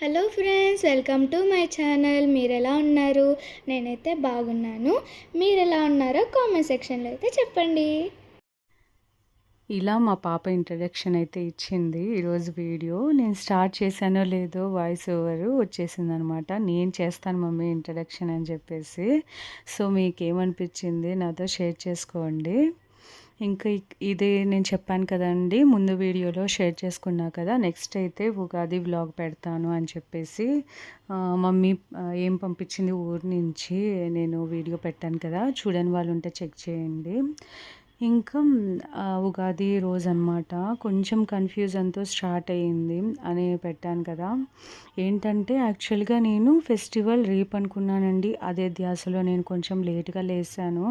Hello friends welcome to my channel. మీరు ఎలా ఉన్నారు? నేనైతే బాగున్నాను. మీరు ఎలా ఉన్నారో కామెంట్ సెక్షన్లో అయితే చెప్పండి. ఇలా మా పాప ఇంట్రడక్షన్ అయితే ఇచ్చింది ఈరోజు వీడియో. నేను స్టార్ట్ చేశానో లేదో వాయిస్ ఓవర్ వచ్చేసింది అనమాట నేను చేస్తాను మమ్మీ ఇంట్రడక్షన్ అని చెప్పేసి. సో మీకు ఏమనిపించింది నాతో షేర్ చేసుకోండి. ఇంకా ఇక్- ఇది నేను చెప్పాను కదండి ముందు వీడియోలో షేర్ చేసుకున్నా కదా నెక్స్ట్ అయితే ఉగాది వ్లాగ్ పెడతాను అని చెప్పేసి మమ్మీ ఏం పంపించింది ఊరి నుంచి నేను వీడియో పెట్టాను కదా చూడని వాళ్ళు ఉంటే చెక్ చేయండి. ఇంకా ఉగాది రోజు అనమాట కొంచెం కన్ఫ్యూజన్తో స్టార్ట్ అయ్యింది అని పెట్టాను కదా. ఏంటంటే యాక్చువల్గా నేను ఫెస్టివల్ రేపు అనుకున్నానండి. అదే ధ్యాసలో నేను కొంచెం లేట్గా లేసాను.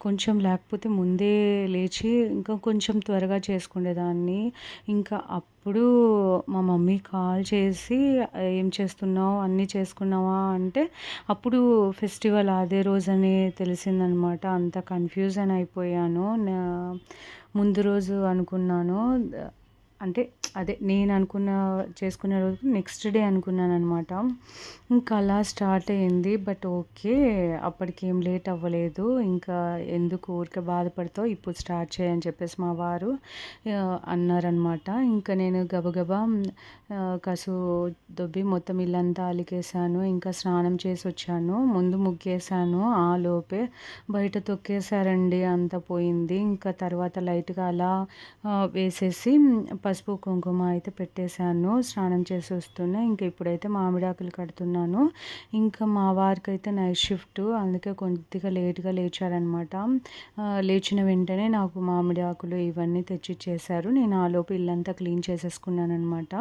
కొంచెం లేకపోతే ముందే లేచి ఇంకా కొంచెం త్వరగా చేసుకునేదాన్ని. ఇంకా అప్ అప్పుడు మా మమ్మీ కాల్ చేసి ఏం చేస్తున్నావు? అన్నీ చేసుకున్నావా? అంటే అప్పుడు ఫెస్టివల్ అదే రోజని తెలిసిందనమాట. అంత కన్ఫ్యూజన్ అయిపోయాను. నా- ముందు రోజు అనుకున్నాను. అంటే అదే నేను అనుకున్న చేసుకునే రోజు నెక్స్ట్ డే అనుకున్నాను అనమాట ఇంకా అలా స్టార్ట్ అయింది బట్ ఓకే అప్పటికి ఏం లేట్ అవ్వలేదు. ఇంకా ఎందుకు ఊరికే బాధపడతావు? ఇప్పుడు స్టార్ట్ చేయని చెప్పేసి మా వారు అన్నారనమాట ఇంకా నేను గబగబా కసు దొబ్బి మొత్తం ఇల్లంతా అలికేసాను ఇంకా స్నానం చేసి వచ్చాను. ముందు ముగ్గేసాను ఆ లోపే బయట తొక్కేశారండి అంత పోయింది. ఇంకా తర్వాత లైట్గా అలా వేసేసి పసుపు కుంకుమ అయితే పెట్టేశాను. స్నానం చేసి వస్తున్నా. ఇంకా ఇప్పుడైతే మామిడాకులు కడుతున్నాను. ఇంకా మా వారికి అయితే నైట్ షిఫ్ట్. అందుకే కొద్దిగా లేట్గా లేచారనమాట లేచిన వెంటనే నాకు మామిడి ఆకులు ఇవన్నీ తెచ్చిచ్చేశారు నేను ఆ లోపు ఇల్లంతా క్లీన్ చేసేసుకున్నాను అనమాట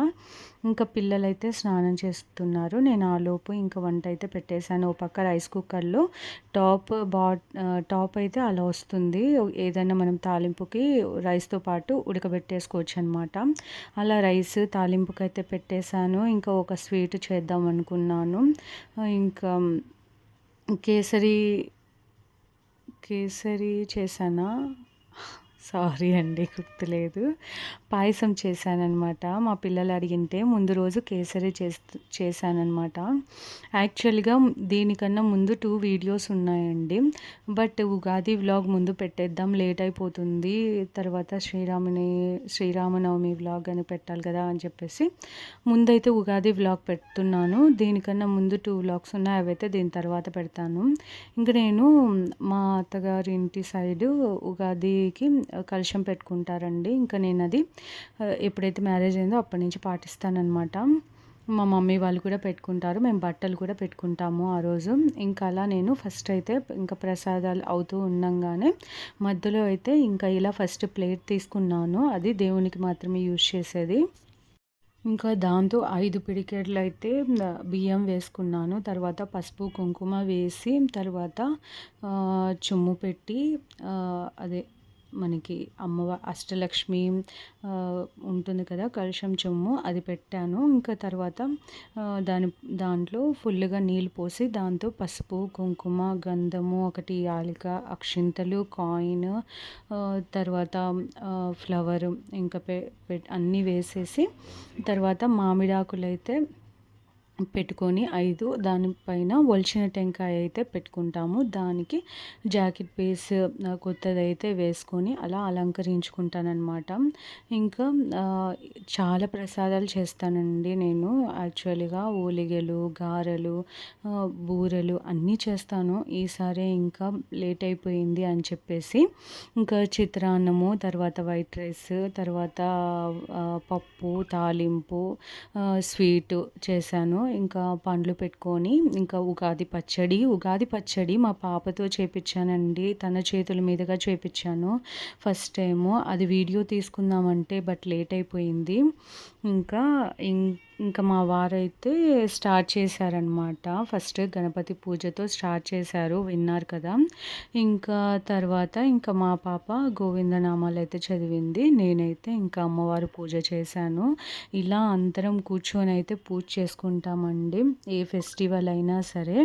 ఇంకా పిల్లలైతే స్నానం చేస్తున్నారు. నేను ఆ లోపు ఇంకా వంట అయితే పెట్టేశాను. ఓ పక్క రైస్ కుక్కర్లో టాప్ బా టాప్ అయితే అలా వస్తుంది. ఏదైనా మనం తాలింపుకి రైస్తో పాటు ఉడకబెట్టేసుకోవచ్చు అనమాట అలా రైస్ తాలింపుకైతే పెట్టేశాను. ఇంకా ఒక స్వీట్ చేద్దాం అనుకున్నాను. ఇంకా కేసరి కేసరి చేశానా? సారీ అండి గుర్తులేదు. పాయసం చేశానన్నమాట. మా పిల్లలు అడిగింటే ముందు రోజు కేసరి చేస్తూ చేశానమాట యాక్చువల్గా దీనికన్నా ముందు టూ వీడియోస్ ఉన్నాయండి. బట్ ఉగాది వ్లాగ్ ముందు పెట్టేద్దాం లేట్ అయిపోతుంది. తర్వాత శ్రీరాముని శ్రీరామనవమి వ్లాగ్ అని పెట్టాలి కదా అని చెప్పేసి ముందైతే ఉగాది వ్లాగ్ పెడుతున్నాను. దీనికన్నా ముందు టూ వ్లాగ్స్ ఉన్నాయి అవైతే దీని తర్వాత పెడతాను. ఇంకా నేను మా అత్తగారి ఇంటి సైడు ఉగాదికి కలుషం పెట్టుకుంటారండి. ఇంకా నేను అది ఎప్పుడైతే మ్యారేజ్ అయిందో అప్పటి నుంచి పాటిస్తానమాట మా మమ్మీ వాళ్ళు కూడా పెట్టుకుంటారు మేము బట్టలు కూడా పెట్టుకుంటాము ఆ రోజు. ఇంకా అలా నేను ఫస్ట్ అయితే ఇంకా ప్రసాదాలు అవుతూ ఉండంగానే మధ్యలో అయితే ఇంకా ఇలా ఫస్ట్ ప్లేట్ తీసుకున్నాను. అది దేవునికి మాత్రమే యూజ్ చేసేది. ఇంకా దాంతో ఐదు పిడికెట్లు అయితే బియ్యం వేసుకున్నాను. తర్వాత పసుపు కుంకుమ వేసి తర్వాత చుమ్ము పెట్టి అదే మనకి అమ్మవ అష్టలక్ష్మి ఉంటుంది కదా కలుషం చెమ్ము అది పెట్టాను. ఇంకా తర్వాత దాని దాంట్లో ఫుల్గా నీళ్ళు పోసి దాంతో పసుపు కుంకుమ గంధము ఒకటి యాలిక అక్షింతలు కాయిన్ తర్వాత ఫ్లవర్ ఇంకా పె పె- అన్నీ వేసేసి తర్వాత మామిడాకులు అయితే పెట్టుకొని ఐదు దానిపైన ఒలిచిన టెంకాయ అయితే పెట్టుకుంటాము. దానికి జాకెట్ పీస్ కొత్తది అయితే వేసుకొని అలా అలంకరించుకుంటానన్నమాట. ఇంకా చాలా ప్రసాదాలు చేస్తానండి నేను. యాక్చువల్గా ఓలిగలు గారెలు బూరెలు అన్నీ చేస్తాను. ఈసారి ఇంకా లేట్ అయిపోయింది అని చెప్పేసి ఇంకా చిత్రాన్నము తర్వాత వైట్ రైస్ తర్వాత పప్పు తాలింపు స్వీట్ చేశాను. ఇంకా పండ్లు పెట్టుకొని ఇంకా ఉగాది పచ్చడి ఉగాది పచ్చడి మా పాపతో చేపించానండి. తన చేతుల మీదుగా చేపించాను. ఫస్ట్ టైము అది వీడియో తీసుకుందామంటే బట్ లేట్ అయిపోయింది. ఇంకా ఇం- ఇంకా మా వారైతే స్టార్ట్ చేశారనమాట ఫస్ట్ గణపతి పూజతో స్టార్ట్ చేశారు విన్నారు కదా. ఇంకా తర్వాత ఇంకా మా పాప గోవిందనామాలు అయితే చదివింది నేనైతే ఇంకా అమ్మవారు పూజ చేశాను. ఇలా అందరం కూర్చొని అయితే పూజ చేసుకుంటామండి ఏ ఫెస్టివల్ అయినా సరే.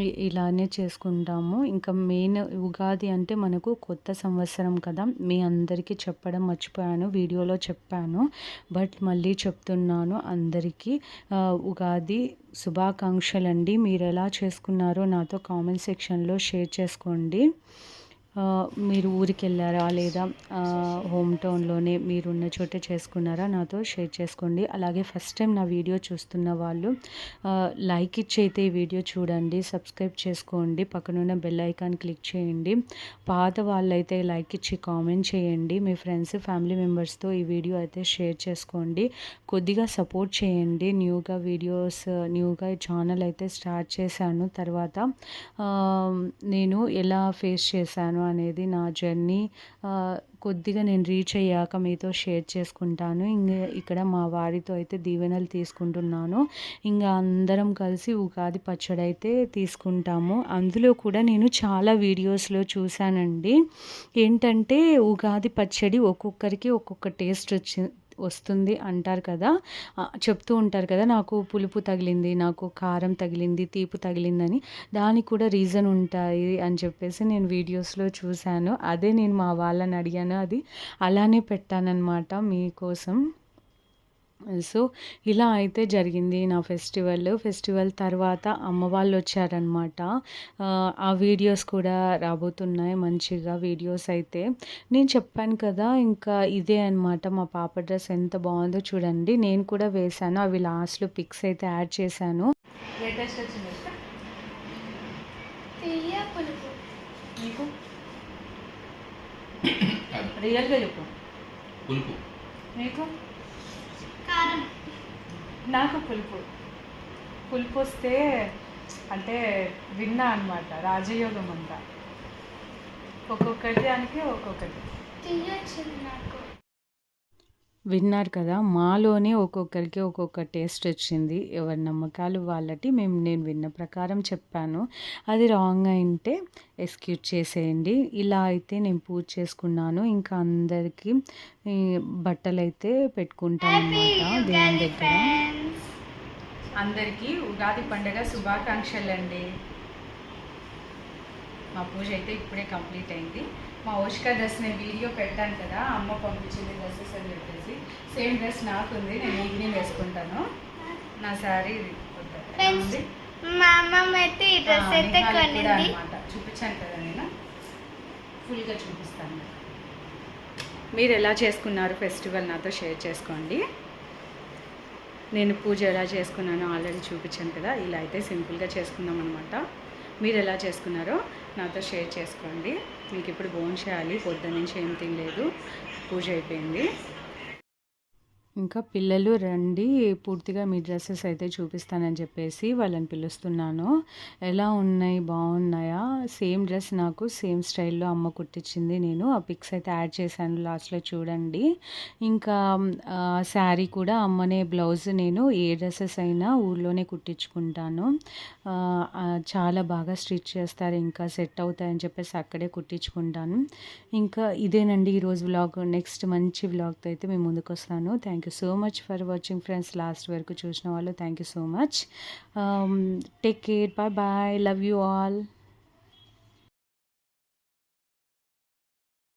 ఇలానే చేసుకుంటాము. ఇంకా మెయిన్ ఉగాది అంటే మనకు కొత్త సంవత్సరం కదా. మీ అందరికీ చెప్పడం మర్చిపోయాను వీడియోలో చెప్పాను. బట్ మళ్ళీ చెప్తున్నాను అందరికీ ఉగాది ఉగాది శుభాకాంక్షలండి. మీరు ఎలా చేసుకున్నారో నాతో కామెంట్ సెక్షన్లో షేర్ చేసుకోండి. మీరు ఊరికి వెళ్ళారా లేదా హోమ్ టౌన్లోనే మీరున్న చోటే చేసుకున్నారా? నాతో షేర్ చేసుకోండి. అలాగే ఫస్ట్ టైం నా వీడియో చూస్తున్న వాళ్ళు లైక్ ఇచ్చి అయితే ఈ వీడియో చూడండి సబ్స్క్రైబ్ చేసుకోండి పక్కనున్న బెల్ ఐకాన్ క్లిక్ చేయండి పాత వాళ్ళైతే లైక్ ఇచ్చి కామెంట్ చేయండి మీ ఫ్రెండ్స్ ఫ్యామిలీ మెంబర్స్తో ఈ వీడియో అయితే షేర్ చేసుకోండి కొద్దిగా సపోర్ట్ చేయండి. న్యూగా వీడియోస్ న్యూగా ఛానల్ అయితే స్టార్ట్ చేశాను. తర్వాత నేను ఎలా ఫేస్ చేశాను అనేది నా జర్నీ. కొద్దిగా నేను రీచ్ అయ్యాక మీతో షేర్ చేసుకుంటాను. ఇంకా ఇక్కడ మా వారితో అయితే దీవెనలు తీసుకుంటున్నాను. ఇంకా అందరం కలిసి ఉగాది పచ్చడి అయితే తీసుకుంటాము. అందులో కూడా నేను చాలా వీడియోస్లో చూశానండి. ఏంటంటే ఉగాది పచ్చడి ఒక్కొక్కరికి ఒక్కొక్క టేస్ట్ వచ్చి వస్తుంది అంటారు కదా. చెప్తూ ఉంటారు కదా నాకు పులుపు తగిలింది నాకు కారం తగిలింది తీపు తగిలిందని. దానికి కూడా రీజన్ ఉంటాయి అని చెప్పేసి నేను వీడియోస్లో చూశాను. అదే నేను మా వాళ్ళని అడిగాను. అది అలానే పెట్టానన్నమాట మీకోసం. సో ఇలా అయితే జరిగింది నా ఫెస్టివల్. ఫెస్టివల్ తర్వాత అమ్మ వాళ్ళు వచ్చారనమాట ఆ వీడియోస్ కూడా రాబోతున్నాయి మంచిగా వీడియోస్ అయితే. నేను చెప్పాను కదా ఇంకా ఇదే అనమాట మా పాప డ్రెస్ ఎంత బాగుందో చూడండి. నేను కూడా వేశాను అవి లాస్ట్లో పిక్స్ అయితే యాడ్ చేశాను. లేటెస్ట్ రియల్గా చెప్పు. పులుపు. నీకు? కారం నాకు పులుపు. పులుపు వస్తే అంటే విన్నా అనమాట రాజయోగం అంతా. ఒక్కొక్కటి దానికి ఒక్కొక్కటి. నాకు. విన్నారు కదా మాలోనే ఒక్కొక్కరికి ఒక్కొక్క టేస్ట్ వచ్చింది. ఎవరి నమ్మకాలు వాళ్ళటి మేము నేను విన్న ప్రకారం చెప్పాను. అది రాంగ్ అయింటే ఎక్స్క్యూజ్ చేసేయండి. ఇలా అయితే నేను పూజ చేసుకున్నాను. ఇంకా అందరికీ బట్టలు అయితే పెట్టుకుంటాం అనమాట దేవుని దగ్గర. అందరికీ ఉగాది పండుగ శుభాకాంక్షలు అండి మా పూజ అయితే ఇప్పుడే కంప్లీట్ అయింది. మా ఓషిక డ్రెస్ నేను వీడియో పెట్టాను కదా అమ్మ పంపించింది డ్రెస్సెస్ అని చెప్పేసి. సేమ్ డ్రెస్ నాకు ఉంది నేను ఈవినింగ్ వేసుకుంటాను. నా శారీ మా అమ్మమ్మ అయితే ఈ డ్రెస్ అయితే కొనింది. అనమాట చూపించాను కదా నేను. ఫుల్గా చూపిస్తాను. మీరు ఎలా చేసుకున్నారు ఫెస్టివల్ నాతో షేర్ చేసుకోండి. నేను పూజ ఎలా చేసుకున్నానో ఆల్రెడీ చూపించాను కదా ఇలా అయితే సింపుల్గా చేసుకుందాం అనమాట మీరు ఎలా చేసుకున్నారో నాతో షేర్ చేసుకోండి. మీకు ఇప్పుడు భోజనం చేయాలి పొద్దున్న నుంచి ఏం తినలేదు పూజ అయిపోయింది. ఇంకా పిల్లలు రండి పూర్తిగా మీ డ్రెస్సెస్ అయితే చూపిస్తానని చెప్పేసి వాళ్ళని పిలుస్తున్నాను. ఎలా ఉన్నాయి? బాగున్నాయా? సేమ్ డ్రెస్ నాకు సేమ్ స్టైల్లో అమ్మ కుట్టించింది నేను. ఆ పిక్స్ అయితే యాడ్ చేశాను లాస్ట్లో చూడండి. ఇంకా శారీ కూడా అమ్మనే బ్లౌజ్ నేను ఏ డ్రెస్సెస్ అయినా ఊర్లోనే కుట్టించుకుంటాను. చాలా బాగా స్టిచ్ చేస్తారు ఇంకా సెట్ అవుతాయని చెప్పేసి అక్కడే కుట్టించుకుంటాను. ఇంకా ఇదేనండి ఈరోజు వ్లాగ్. నెక్స్ట్ మంచి వ్లాగ్తో అయితే మేము ముందుకు వస్తాను thank thank you so much for watching friends last వరకు చూసిన వాళ్ళు thank you so much take care bye bye love you all